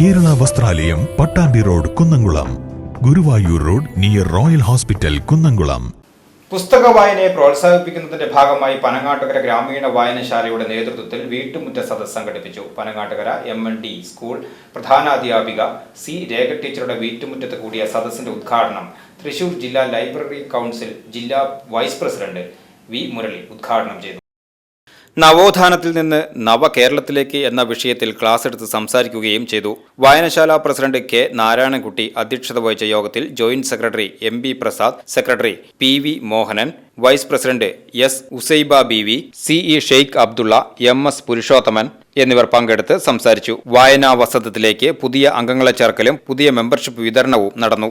Kerala വസ്ത്രാലയം Pattambi road Kunnamkulam. Guruvayur road near royal hospital Kunnamkulam. പുസ്തക വായനയെ പ്രോത്സാഹിപ്പിക്കുന്നതിന്റെ ഭാഗമായി പനങ്ങാട്ടുകര ഗ്രാമീണ വായനശാലയുടെ നേതൃത്വത്തിൽ വീട്ടുമുറ്റ സദസ്സ് സംഘടിപ്പിച്ചു. Panangattukara M N D school പ്രധാനാധ്യാപിക C Rekha ടീച്ചറുടെ വീട്ടുമുറ്റത്ത് കൂടിയ സദസ്സിന്റെ ഉദ്ഘാടനം തൃശൂർ ജില്ലാ ലൈബ്രറി കൗൺസിൽ ജില്ലാ വൈസ് പ്രസിഡന്റ് വി മുരളി ഉദ്ഘാടനം ചെയ്തു. നവോത്ഥാനത്തിൽ നിന്ന് നവകേരളത്തിലേക്ക് എന്ന വിഷയത്തിൽ ക്ലാസ് എടുത്ത് സംസാരിക്കുകയും ചെയ്തു. വായനശാല പ്രസിഡന്റ് കെ നാരായണൻകുട്ടി അധ്യക്ഷത വഹിച്ച യോഗത്തിൽ joint secretary M B Prasad secretary P V Mohanan vice president S Usaiba B V C E Sheikh Abdullah M S Purushothaman എന്നിവർ പങ്കെടുത്ത് സംസാരിച്ചു. വായനാ വസന്തത്തിലേക്ക് പുതിയ അംഗങ്ങളെ ചേർക്കലും പുതിയ മെമ്പർഷിപ്പ് വിതരണവും നടന്നു.